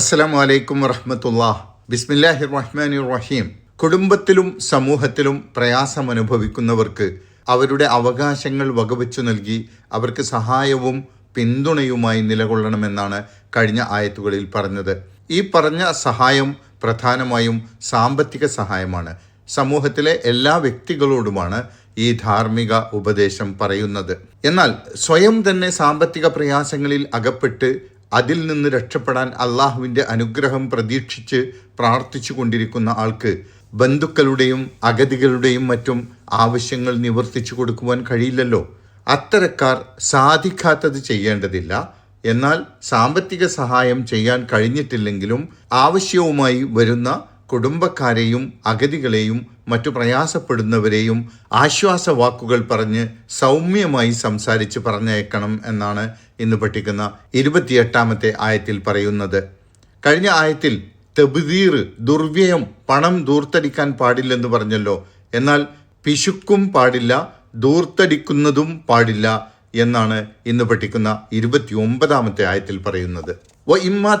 അസ്സലാമു വലൈക്കും വറഹമത്തുള്ള ബിസ്മില്ലാഹി റഹ്മാനി റഹീം കുടുംബത്തിലും സമൂഹത്തിലും പ്രയാസം അനുഭവിക്കുന്നവർക്ക് അവരുടെ അവകാശങ്ങൾ വകവെച്ചു നൽകി അവർക്ക് സഹായവും പിന്തുണയുമായി നിലകൊള്ളണമെന്നാണ് കഴിഞ്ഞ ആയത്തുകളിൽ പറഞ്ഞത്. ഈ പറഞ്ഞ സഹായം പ്രധാനമായും സാമ്പത്തിക സഹായമാണ്. സമൂഹത്തിലെ എല്ലാ വ്യക്തികളോടുമാണ് ഈ ധാർമ്മിക ഉപദേശം പറയുന്നത്. എന്നാൽ സ്വയം തന്നെ സാമ്പത്തിക പ്രയാസങ്ങളിൽ അകപ്പെട്ട് അതിൽ നിന്ന് രക്ഷപ്പെടാൻ അള്ളാഹുവിന്റെ അനുഗ്രഹം പ്രതീക്ഷിച്ച് പ്രാർത്ഥിച്ചു കൊണ്ടിരിക്കുന്ന ആൾക്ക് ബന്ധുക്കളുടെയും അഗതികളുടെയും മറ്റും ആവശ്യങ്ങൾ നിവർത്തിച്ചു കൊടുക്കുവാൻ കഴിയില്ലല്ലോ. അത്തരക്കാർ സാധിക്കാത്തത് ചെയ്യേണ്ടതില്ല. എന്നാൽ സാമ്പത്തിക സഹായം ചെയ്യാൻ കഴിഞ്ഞിട്ടില്ലെങ്കിലും ആവശ്യവുമായി വരുന്ന കുടുംബക്കാരെയും അഗതികളെയും മറ്റു പ്രയാസപ്പെടുന്നവരെയും ആശ്വാസ വാക്കുകൾ പറഞ്ഞ് സൗമ്യമായി സംസാരിച്ച് പറഞ്ഞയക്കണം എന്നാണ് ഇന്ന് പഠിക്കുന്ന ഇരുപത്തിയെട്ടാമത്തെ ആയത്തിൽ പറയുന്നത്. കഴിഞ്ഞ ആയത്തിൽ തെബുദീർ ദുർവ്യയം പണം ദൂർത്തടിക്കാൻ പാടില്ലെന്ന് പറഞ്ഞല്ലോ. എന്നാൽ പിശുക്കും പാടില്ല ദൂർത്തടിക്കുന്നതും പാടില്ല എന്നാണ് ഇന്ന് പഠിക്കുന്ന ഇരുപത്തി ഒമ്പതാമത്തെ ആയത്തിൽ പറയുന്നത്. വ ഇമ്മ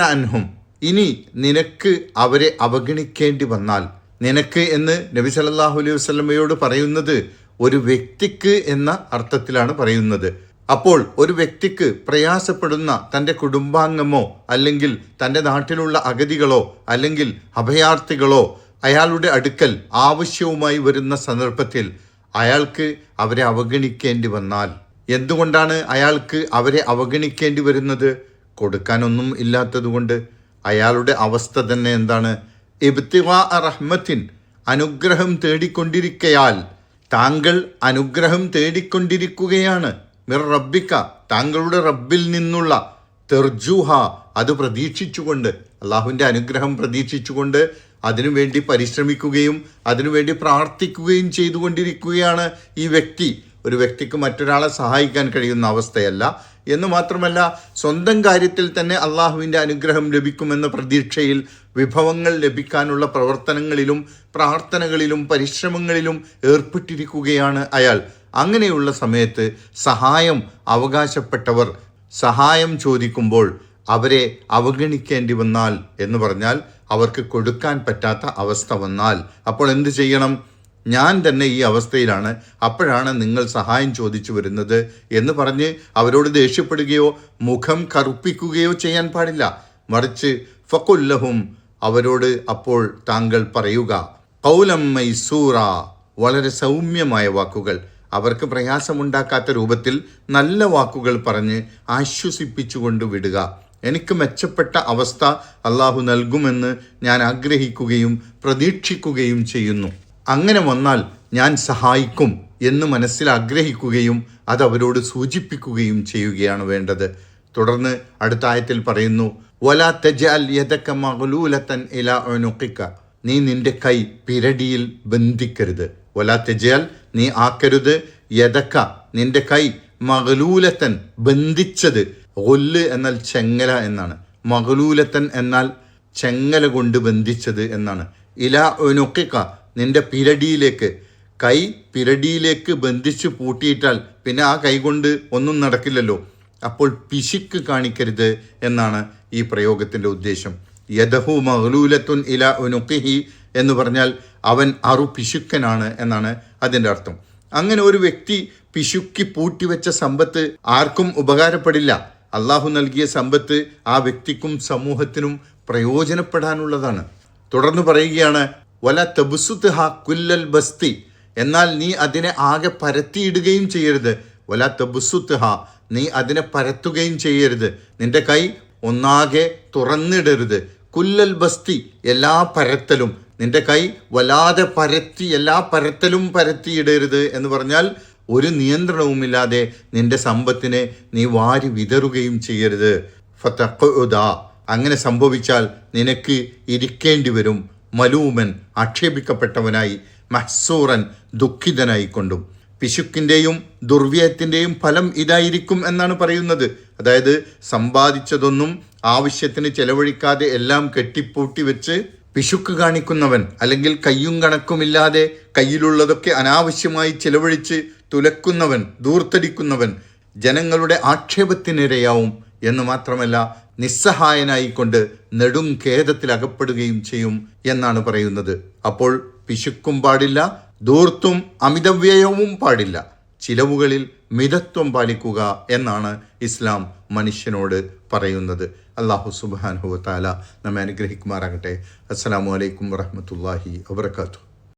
അൻഹും. ഇനി നിനക്ക് അവരെ അവഗണിക്കേണ്ടി വന്നാൽ നിനക്ക് എന്ന് നബി സല്ലല്ലാഹു അലൈഹി വസ്ലമയോട് പറയുന്നത് ഒരു വ്യക്തിക്ക് എന്ന അർത്ഥത്തിലാണ് പറയുന്നത്. അപ്പോൾ ഒരു വ്യക്തിക്ക് പ്രയാസപ്പെടുന്ന തന്റെ കുടുംബാംഗമോ അല്ലെങ്കിൽ തന്റെ നാട്ടിലുള്ള അഗതികളോ അല്ലെങ്കിൽ അഭയാർത്ഥികളോ അയാളുടെ അടുക്കൽ ആവശ്യവുമായി വരുന്ന സന്ദർഭത്തിൽ അയാൾക്ക് അവരെ അവഗണിക്കേണ്ടി വന്നാൽ എന്തുകൊണ്ടാണ് അയാൾക്ക് അവരെ അവഗണിക്കേണ്ടി വരുന്നത്? കൊടുക്കാനൊന്നും ഇല്ലാത്തതുകൊണ്ട് അയാളുടെ അവസ്ഥ തന്നെ എന്താണ്? ഇബ്തിവാ റഹ്മത്തിൻ അനുഗ്രഹം തേടിക്കൊണ്ടിരിക്കയാൽ താങ്കൾ അനുഗ്രഹം തേടിക്കൊണ്ടിരിക്കുകയാണ്. മിർ റബ്ബിക്ക താങ്കളുടെ റബ്ബിൽ നിന്നുള്ള തെർജുഹ അത് പ്രതീക്ഷിച്ചുകൊണ്ട് അള്ളാഹുവിന്റെ അനുഗ്രഹം പ്രതീക്ഷിച്ചുകൊണ്ട് അതിനുവേണ്ടി പരിശ്രമിക്കുകയും അതിനുവേണ്ടി പ്രാർത്ഥിക്കുകയും ചെയ്തുകൊണ്ടിരിക്കുകയാണ് ഈ വ്യക്തി. ഒരു വ്യക്തിക്ക് മറ്റൊരാളെ സഹായിക്കാൻ കഴിയുന്ന അവസ്ഥയല്ല. എന്ന് മാത്രമല്ല സ്വന്തം കാര്യത്തിൽ തന്നെ അള്ളാഹുവിന്റെ അനുഗ്രഹം ലഭിക്കുമെന്ന പ്രതീക്ഷയിൽ വിഭവങ്ങൾ ലഭിക്കാനുള്ള പ്രവർത്തനങ്ങളിലും പ്രാർത്ഥനകളിലും പരിശ്രമങ്ങളിലും ഏർപ്പെട്ടിരിക്കുകയാണ് അയാൾ. അങ്ങനെയുള്ള സമയത്ത് സഹായം അവകാശപ്പെട്ടവർ സഹായം ചോദിക്കുമ്പോൾ അവരെ അവഗണിക്കേണ്ടി വന്നാൽ എന്ന് പറഞ്ഞാൽ അവർക്ക് കൊടുക്കാൻ പറ്റാത്ത അവസ്ഥ വന്നാൽ അപ്പോൾ എന്ത് ചെയ്യണം? ഞാൻ തന്നെ ഈ അവസ്ഥയിലാണ്. അപ്പോഴാണ് നിങ്ങൾ സഹായം ചോദിച്ചു വരുന്നത് എന്ന് പറഞ്ഞ് അവരോട് ദേഷ്യപ്പെടുകയോ മുഖം കറുപ്പിക്കുകയോ ചെയ്യാൻ പാടില്ല. മറിച്ച് ഫക്കുല്ലഹും അവരോട് അപ്പോൾ താങ്കൾ പറയുക കൗലം മൈസൂറ വളരെ സൗമ്യമായ വാക്കുകൾ. അവർക്ക് പ്രയാസമുണ്ടാക്കാത്ത രൂപത്തിൽ നല്ല വാക്കുകൾ പറഞ്ഞ് ആശ്വസിപ്പിച്ചുകൊണ്ട് വിടുക. എനിക്ക് മെച്ചപ്പെട്ട അവസ്ഥ അള്ളാഹു നൽകുമെന്ന് ഞാൻ ആഗ്രഹിക്കുകയും പ്രതീക്ഷിക്കുകയും ചെയ്യുന്നു. അങ്ങനെ വന്നാൽ ഞാൻ സഹായിക്കും എന്ന് മനസ്സിൽ ആഗ്രഹിക്കുകയും അത് അവരോട് സൂചിപ്പിക്കുകയും ചെയ്യുകയാണ് വേണ്ടത്. തുടർന്ന് അടുത്ത ആയത്തിൽ പറയുന്നു വല തെജാൽ യദക്ക മകളൂലത്തൻ ഇല ഒനുക്കിക്ക നീ നിന്റെ കൈ പിരടിയിൽ ബന്ധിക്കരുത്. വല തെജാൽ നീ ആക്കരുത്. യഥക്ക നിന്റെ കൈ മകളൂലത്തൻ ബന്ധിച്ചത് ഒല്ല് എന്നാൽ ചെങ്ങല എന്നാണ്. മകളൂലത്തൻ എന്നാൽ ചെങ്ങല കൊണ്ട് ബന്ധിച്ചത് എന്നാണ്. ഇല ഒനുക്കിക്ക നിന്റെ പിരടിയിലേക്ക്. കൈ പിരടിയിലേക്ക് ബന്ധിച്ച് പൂട്ടിയിട്ടാൽ പിന്നെ ആ കൈ കൊണ്ട് ഒന്നും നടക്കില്ലല്ലോ. അപ്പോൾ പിശിക്ക് കാണിക്കരുത് എന്നാണ് ഈ പ്രയോഗത്തിന്റെ ഉദ്ദേശം. യദഹു മഹലൂലത്തുൻ ഇല ഉനുക്കിഹി എന്ന് പറഞ്ഞാൽ അവൻ അറു പിശുക്കനാണ് എന്നാണ് അതിന്റെ അർത്ഥം. അങ്ങനെ ഒരു വ്യക്തി പിശുക്കി പൂട്ടിവെച്ച സമ്പത്ത് ആർക്കും ഉപകാരപ്പെടില്ല. അള്ളാഹു നൽകിയ സമ്പത്ത് ആ വ്യക്തിക്കും സമൂഹത്തിനും പ്രയോജനപ്പെടാനുള്ളതാണ്. തുടർന്ന് പറയുകയാണ് വല തബുസുത്ത് ഹ കുല്ലൽ ബസ്തി. എന്നാൽ നീ അതിനെ ആകെ പരത്തിയിടുകയും ചെയ്യരുത്. വല തബുസുത്ത് ഹ നീ അതിനെ പരത്തുകയും ചെയ്യരുത്. നിന്റെ കൈ ഒന്നാകെ തുറന്നിടരുത്. കുല്ലൽ ബസ്തി എല്ലാ പരത്തലും. നിന്റെ കൈ വല്ലാതെ പരത്തി എല്ലാ പരത്തലും പരത്തിയിടരുത് എന്ന് പറഞ്ഞാൽ ഒരു നിയന്ത്രണവുമില്ലാതെ നിന്റെ സമ്പത്തിനെ നീ വാരി വിതറുകയും ചെയ്യരുത്. ഫതഖുദ അങ്ങനെ സംഭവിച്ചാൽ നിനക്ക് ഇരിക്കേണ്ടി വരും. മലൂമൻ ആക്ഷേപിക്കപ്പെട്ടവനായി മഹ്സൂറൻ ദുഃഖിതനായി കൊണ്ടും പിശുക്കിന്റെയും ദുർവ്യയത്തിന്റെയും ഫലം ഇതായിരിക്കും എന്നാണ് പറയുന്നത്. അതായത് സമ്പാദിച്ചതൊന്നും ആവശ്യത്തിന് ചെലവഴിക്കാതെ എല്ലാം കെട്ടിപ്പൂട്ടി വെച്ച് പിശുക്ക് കാണിക്കുന്നവൻ അല്ലെങ്കിൽ കയ്യും കണക്കുമില്ലാതെ കയ്യിലുള്ളതൊക്കെ അനാവശ്യമായി ചെലവഴിച്ച് തുലക്കുന്നവൻ ദൂർത്തടിക്കുന്നവൻ ജനങ്ങളുടെ ആക്ഷേപത്തിനിരയാവും എന്ന് മാത്രമല്ല നിസ്സഹായനായിക്കൊണ്ട് നെടും ഖേദത്തിൽ അകപ്പെടുകയും ചെയ്യും എന്നാണ് പറയുന്നത്. അപ്പോൾ പിശുക്കും പാടില്ല ദൂർത്തും അമിതവ്യയവും പാടില്ല. ചിലവുകളിൽ മിതത്വം പാലിക്കുക എന്നാണ് ഇസ്ലാം മനുഷ്യനോട് പറയുന്നത്. അള്ളാഹു സുബാനുഹു താല നമ്മെ അനുഗ്രഹിക്കുമാറാകട്ടെ. അസ്സാം വലൈക്കും വറഹമത്തല്ലാഹി വബർക്കാത്തു